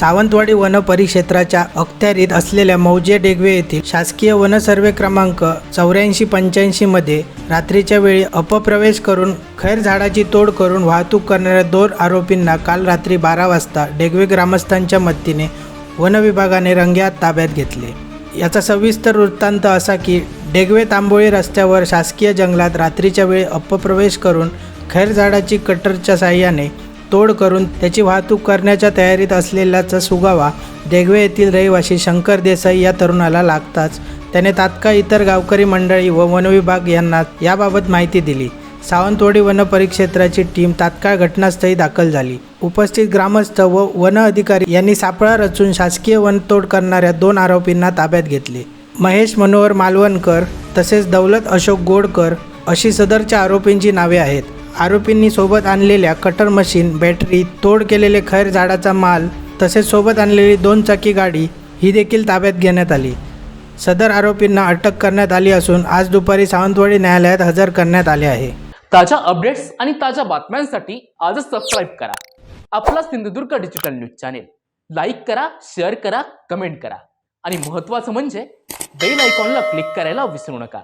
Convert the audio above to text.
Sawantwadi one परिक्षेत्राच्या अखत्यारीत असलेल्या मौजे डेगवे येथील शासकीय वन सर्वे क्रमांक चौऱ्याऐंशी पंच्याऐंशी मध्ये रात्रीच्या वेळी अपप्रवेश करून खैर झाडाची तोड करून वाहतूक करणाऱ्या दोन आरोपींना काल रात्री बारा वाजता डेगवे ग्रामस्थांच्या मदतीने वन विभागाने रंग्यात ताब्यात घेतले. याचा सविस्तर वृत्तांत असा की डेगवे तांबोळी रस्त्यावर शासकीय जंगलात रात्रीच्या वेळी अपप्रवेश करून खैर झाडाची कटरच्या साह्याने तोड करून त्याची वाहतूक करण्याच्या तयारीत असलेल्याचा सुगावा देगवे येथील रहिवासी शंकर देसाई या तरुणाला लागताच त्याने तात्काळ इतर गावकरी मंडळी व वनविभाग यांना याबाबत माहिती दिली. सावंतवाडी वन परिक्षेत्राची टीम तात्काळ घटनास्थळी दाखल झाली. उपस्थित ग्रामस्थ व वन अधिकारी यांनी सापळा रचून शासकीय वनतोड करणाऱ्या दोन आरोपींना ताब्यात घेतले. महेश मनोहर मालवणकर तसेच दौलत अशोक गोडकर अशी सदरच्या आरोपींची नावे आहेत. आरोपींनी सोबत आणलेल्या कटर मशीन बॅटरी तोड केलेले खैर झाडाचा माल तसेच सोबत आणलेली दोन चाकी गाडी ही देखील ताब्यात घेण्यात आली. सदर आरोपींना अटक करण्यात आली असून आज दुपारी सावंतवाडी न्यायालयात हजर करण्यात आले आहे. ताज्या अपडेट्स आणि ताज्या बातम्यांसाठी आजच सबस्क्राईब करा. आपला Sindhudurg digital news channel like करा शेअर करा कमेंट करा. आणि महत्त्वाचं म्हणजे बेल आयकॉनला क्लिक करायला विसरू नका.